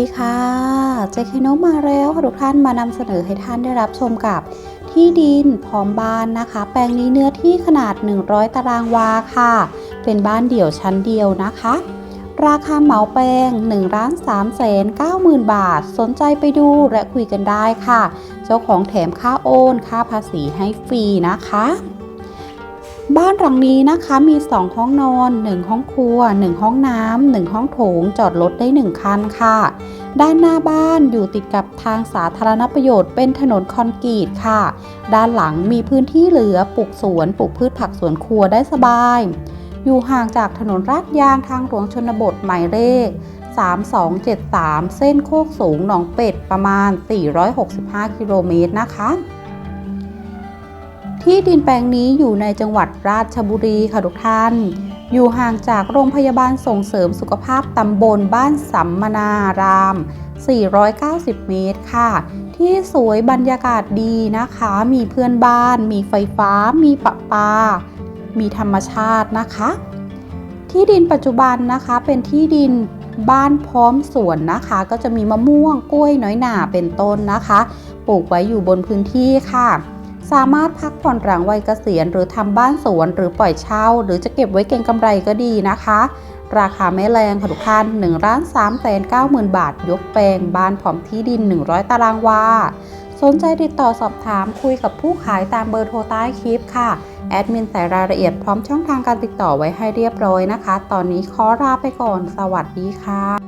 ดีค่ะเจคโนมาแล้วค่ะทุกท่านมานำเสนอให้ท่านได้รับชมกับที่ดินพร้อมบ้านนะคะ แปลงนี้เนื้อที่ขนาด 100 ตารางวาค่ะ เป็นบ้านเดี่ยวชั้นเดียวนะคะ ราคาเหมาแปลง1ล้าน3แสน9หมื่นบาท สนใจไปดูและคุยกันได้ค่ะ เจ้าของแถมค่าโอน ค่าภาษีให้ฟรีนะคะ บ้านหลังนี้นะคะมี 2 ห้องนอน 1 ห้องครัว 1 ห้องน้ำ1ห้องโถงจอดรถได้ 1 คันค่ะ ด้านหน้าบ้านอยู่ติดกับทางสาธารณประโยชน์เป็นถนนคอนกรีตค่ะ ด้านหลังมีพื้นที่เหลือปลูกสวนปลูกพืชผักสวนครัวได้สบาย อยู่ห่างจากถนนลาดยางทางหลวงชนบทหมายเลข 3273 เส้นโคกสูงหนองเป็ดประมาณ 465 กิโลเมตรนะคะ ที่ดินแปลงนี้อยู่ในจังหวัดราชบุรีค่ะทุกท่าน อยู่ห่างจากโรงพยาบาลส่งเสริมสุขภาพตำบลบ้านสัมมนาราม 490 เมตรค่ะ ที่สวยบรรยากาศดีนะคะ มีเพื่อนบ้าน มีไฟฟ้า มีประปา มีธรรมชาตินะคะ ที่ดินปัจจุบันนะคะเป็นที่ดินบ้านพร้อมสวนนะคะ ก็จะมีมะม่วงกล้วยน้อยหน่าเป็นต้นนะคะ ปลูกไว้อยู่บนพื้นที่ค่ะ สามารถพักผ่อนหลังวัยเกษียณ หรือทำบ้านสวนหรือปล่อยเช่า หรือจะเก็บไว้เก็งกำไรก็ดีนะคะ ราคาไม่แรงค่ะทุกท่าน1ล้าน3แสน9หมื่นบาท ยกแปลงบ้านพร้อมที่ดิน 100 ตารางวาสนใจติดต่อสอบถามคุยกับผู้ขายตามเบอร์โทรใต้คลิปค่ะ แอดมินใส่รายละเอียดพร้อมช่องทางการติดต่อไว้ให้เรียบร้อยนะคะ ตอนนี้ขอลาไปก่อน สวัสดีค่ะ